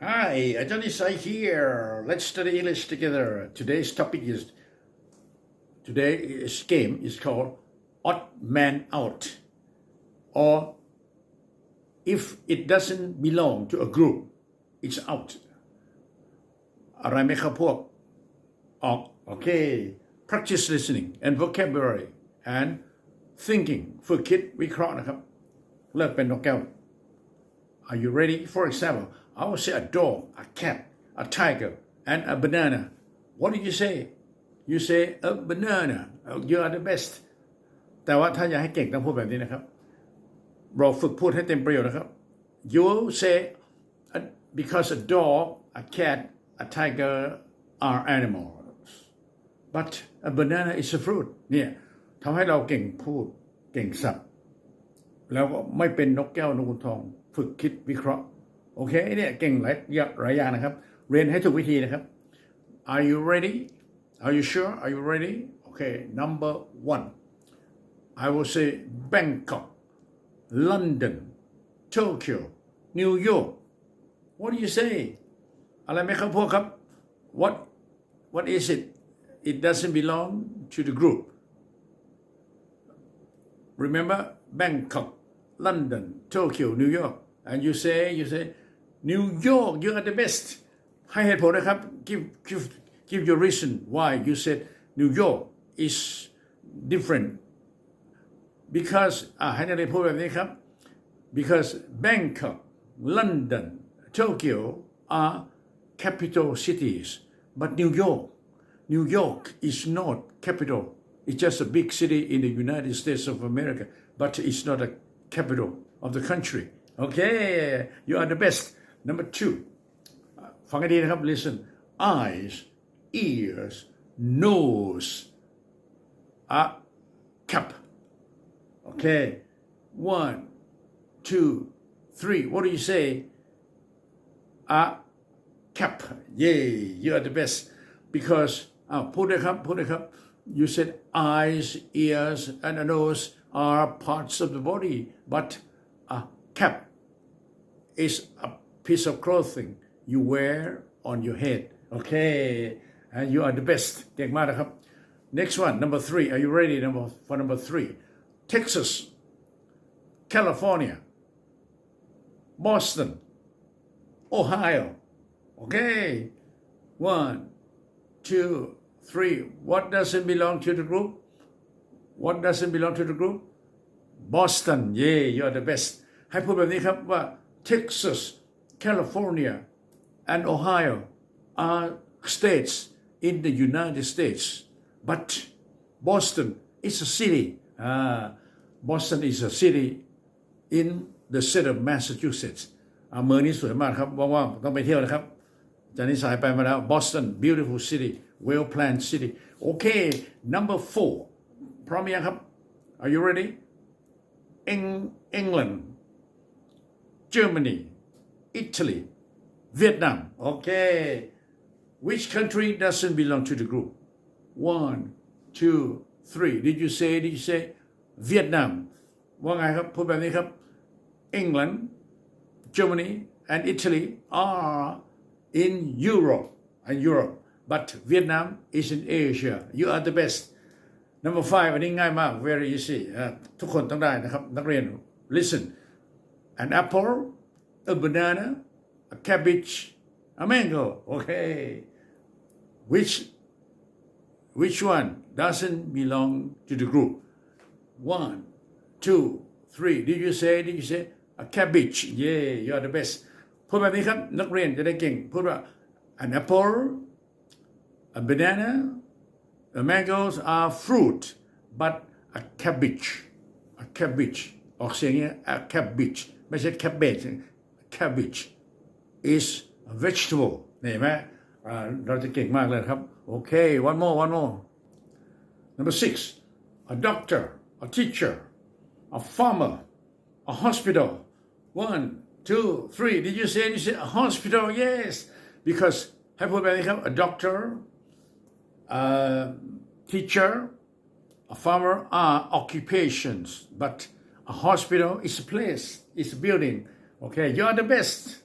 Hi, Ajahn Isai here. Let's study English together. Today's topic is today's game is called Odd Man Out, or if it doesn't belong to a group, it's out. อะไรไหมครับพวกออกโอเค practice listening and vocabulary and thinking ฝึกคิดวิเคราะห์นะครับ เลิกเป็นนกแก้ว Are you ready? For example, I will say a dog, a cat, a tiger, and a banana. What did you say? You say a banana. Oh, You are the best. แต่ว่าถ้าอยากให้เก่งต้องพูดแบบนี้นะครับ เราฝึกพูดให้เต็มประโยชน์นะครับ You will say uh, because a dog, a cat, a tiger are animals, but a banana is a fruit. เนี่ยทำให้เราเก่งพูดเก่งสับ แล้วก็ไม่เป็นนกแก้วนกขุนทอง ฝึกคิดวิเคราะห์ โอเคเนี่ยเก่งหลายหลายอย่างนะครับ เรียนให้ถูกวิธีนะครับ Are you ready Are you sure Are you ready Okay number one I will say Bangkok London Tokyo New York What do you say อะไรไหมครับพวกครับ What What is it It doesn't belong to the group remember Bangkok, London, Tokyo, New York, and you say you say New York, you are the best ให้เหตุผลนะครับ give give give your reason why you said New York is different because อ่าให้นักเรียนพูดแบบนี้ครับ because Bangkok, London, Tokyo are capital cities but New York New York is not capital. It's just a big city in the United States of America, but it's not a capital of the country. Okay, you are the best. Number two, ฟังให้ดีนะครับ listen eyes ears nose a cap okay one two three what do you say a cap yay you are the best because อ้าวพูดเลยครับพูดเลยครับ you said eyes ears and a nose are parts of the body but a cap is a piece of clothing you wear on your head okay and you are the best เก่งมากนะครับ next one number three are you ready number for number three Texas California Boston Ohio okay one two three what doesn't belong to the group what doesn't belong to the group Boston yeah you are the best ให้พูดแบบนี้ครับว่า Texas California and Ohio are states in the United States but Boston is a city ah Boston is a city in the state of Massachusetts อ่าเมืองนี้สวยมากครับว่างๆต้องไปเที่ยวนะครับจากนี้สายไปมาแล้ว Boston beautiful city well planned city okay number four พร้อมยังครับ are you ready Eng- England Germany Italy Vietnam okay which country doesn't belong to the group one two three did you say did you say Vietnam ว่าไงครับพูดแบบนี้ครับ England Germany and Italy are in Europe and Europe but Vietnam is in Asia you are the best number five อันนี้ง่ายมาก very easy อ่ะทุกคนต้องได้นะครับ นักเรียน listen an apple a banana a cabbage a mango okay which which one doesn't belong to the group one two three did you say did you say a cabbage yeah you are the best พูดแบบนี้ครับ นักเรียนจะได้เก่ง พูดว่า an apple a banana the mangoes are fruit but a cabbage a cabbage ออกเสียงอย่างนี้ a cabbage ไม่ใช่ cabbage cabbage is a vegetable นี่เห็นไหมอ่าเราจะเก่งมากเลยครับ โอเค one more one more number six a doctor a teacher a farmer a hospital one two three did you say you said a hospital yes because ให้พูดแบบนี้ครับ a doctor A teacher a farmer are occupations but a hospital is a place is a building. Okay you are the best